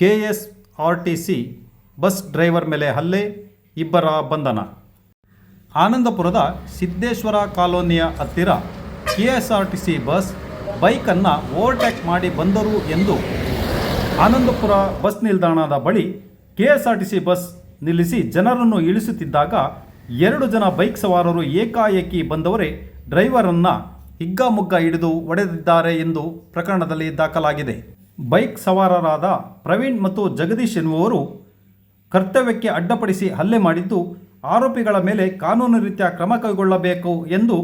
K S R T C bus driver ಮೇಲೆ ಹಲ್ಲೆ, ಇಬ್ಬರ ಬಂಧನ. ಆನಂದಪುರದ ಸಿದ್ದೇಶ್ವರ ಕಾಲೋನಿಯ ಹತ್ತಿರ K S R T C bus ಬೈಕನ್ನು ಓವರ್ಟೇಕ್ ಮಾಡಿ ಬಂದರು ಎಂದು ಆನಂದಪುರ ಬಸ್ ನಿಲ್ದಾಣದ ಬಳಿ K S R T C bus ನಿಲ್ಲಿಸಿ ಜನರನ್ನು ಇಳಿಸುತ್ತಿದ್ದಾಗ ಎರಡು ಜನ ಬೈಕ್ ಸವಾರರು ಏಕಾಏಕಿ ಬಂದವರೇ ಡ್ರೈವರನ್ನು ಹಿಗ್ಗಾಮುಗ್ಗ ಹಿಡಿದು ಹೊಡೆದಿದ್ದಾರೆ ಎಂದು ಪ್ರಕರಣದಲ್ಲಿ ದಾಖಲಾಗಿದೆ. ಬೈಕ್ ಸವಾರರಾದ ಪ್ರವೀಣ್ ಮತ್ತು ಜಗದೀಶ್ ಎನ್ನುವವರು ಕರ್ತವ್ಯಕ್ಕೆ ಅಡ್ಡಪಡಿಸಿ ಹಲ್ಲೆ ಮಾಡಿದ್ದು ಆರೋಪಿಗಳ ಮೇಲೆ ಕಾನೂನು ರೀತ್ಯ ಕ್ರಮ ಕೈಗೊಳ್ಳಬೇಕು ಎಂದು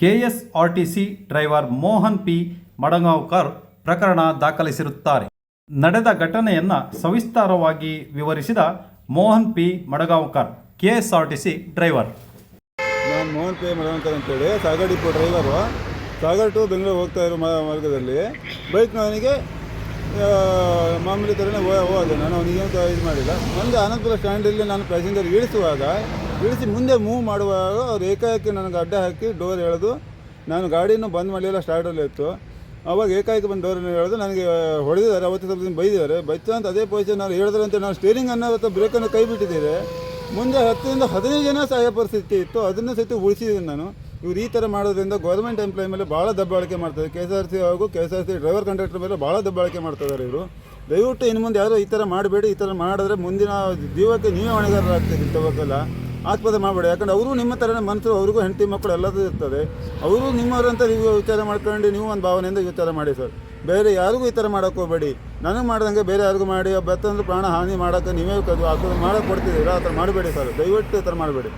KSRTC driver Mohan P. Madgaonkar ಪ್ರಕರಣ ದಾಖಲಿಸಿರುತ್ತಾರೆ. ನಡೆದ ಘಟನೆಯನ್ನು ಸವಿಸ್ತಾರವಾಗಿ ವಿವರಿಸಿದ Mohan P. Madgaonkar, KSRTC driver. ನಾನು ಮೋಹನ್ ಪಿ. ಮಡಗಾಂವ್ಕರ್ ಅಂತೇಳಿ, Sagar depot driver. Sagar to Bengaluru ಹೋಗ್ತಾ ಇರೋ ಮಾರ್ಗದಲ್ಲಿ ಬೈಕ್ ನನಗೆ ಮಾಮೂಲಿ ಥರನೇ ಹೋಗೋದು ನಾನು ಅವನಿಗೆ ಇದು ಮಾಡಿಲ್ಲ. ಮುಂದೆ ಆನಂದಪುರ ಸ್ಟ್ಯಾಂಡಲ್ಲಿ ನಾನು ಪ್ಯಾಸೆಂಜರ್ ಇಳಿಸುವಾಗ, ಇಳಿಸಿ ಮುಂದೆ ಮೂವ್ ಮಾಡುವಾಗ ಅವ್ರು ಏಕಾಏಕಿ ನನಗೆ ಅಡ್ಡ ಹಾಕಿ ಡೋರ್ ಎಳೆದು ನಾನು ಗಾಡಿಯನ್ನು ಬಂದ್ ಮಾಡಲಿಲ್ಲ ಸ್ಟಾರ್ಟಲ್ಲಿ ಇತ್ತು ಅವಾಗ ಏಕಾಏಕಿ ಬಂದು ಡೋರನ್ನು ಎಳೆದು ನನಗೆ ಹೊಡೆದಿದ್ದಾರೆ. ಅವತ್ತು ಸ್ವಲ್ಪ ಬೈದಿದ್ದಾರೆ. ಬೈತು ಅಂತ ಅದೇ ಪೊಸಿಷನ್ ನಾನು ಹೇಳಿದ್ರಂತೆ ನಾನು ಸ್ಟೇರಿಂಗ್ ಅನ್ನೋ ಬ್ರೇಕನ್ನು ಕೈ ಬಿಟ್ಟಿದ್ದೀರಿ ಮುಂದೆ ಹತ್ತರಿಂದ ಹದಿನೈದು ಜನ ಸಹಾಯ ಪರಿಸ್ಥಿತಿ ಇತ್ತು. ಅದನ್ನು ಸಹಿತ ಉಳಿಸಿದ್ದೀನಿ ನಾನು. ಇವ್ರು ಈ ಥರ ಮಾಡೋದ್ರಿಂದ ಗೌರ್ಮೆಂಟ್ ಎಂಪ್ಲಾಯ್ ಮೇಲೆ ಭಾಳ ದಬ್ಬಾಳಿಕೆ ಮಾಡ್ತಾರೆ. ಕೆ ಎಸ್ ಆರ್ ಸಿ ಹಾಗೂ K S R C driver conductor ಮೇಲೆ ಭಾಳ ದಬ್ಬಾಳಿಕೆ ಮಾಡ್ತಿದ್ದಾರೆ ಇವರು. ದಯವಿಟ್ಟು ಇನ್ನು ಮುಂದೆ ಯಾರು ಈ ಥರ ಮಾಡಬೇಡಿ, ಈ ಥರ ಮಾಡಿದ್ರೆ ಮುಂದಿನ ಜೀವಕ್ಕೆ ನೀವೇ ಹೊಣೆಗಾರರಾಗ್ತೀರಿ ತಗೋಕಲ್ಲ ಆಸ್ಪತ್ರೆ ಮಾಡಬೇಡಿ. ಯಾಕಂದ್ರೆ ಅವರು ನಿಮ್ಮ ಥರನೇ ಮನಸ್ಸು ಅವ್ರಿಗೂ ಹೆಂಡತಿ ಮಕ್ಕಳು ಎಲ್ಲದೂ ಇರ್ತದೆ. ಅವರು ನಿಮ್ಮವರಂತ ನೀವು ವಿಚಾರ ಮಾಡ್ಕೊಂಡು ನೀವು ಒಂದು ಭಾವನೆಯಿಂದ ವಿಚಾರ ಮಾಡಿ ಸರ್. ಬೇರೆ ಯಾರಿಗೂ ಈ ಥರ ಮಾಡೋಕೆ ಹೋಗಬೇಡಿ. ನನಗೆ ಮಾಡ್ದಂಗೆ ಬೇರೆ ಯಾರಿಗೂ ಮಾಡಿ ಬೆತ್ತಂದ್ರೆ ಪ್ರಾಣ ಹಾನಿ ಮಾಡೋಕ್ಕೆ ನೀವೇ ಮಾಡೋಕ್ಕೆ ಕೊಡ್ತಿದ್ದೀರಾ? ಆ ಥರ ಮಾಡಬೇಡಿ ಸರ್. ದಯವಿಟ್ಟು ಈ ಥರ ಮಾಡಬೇಡಿ.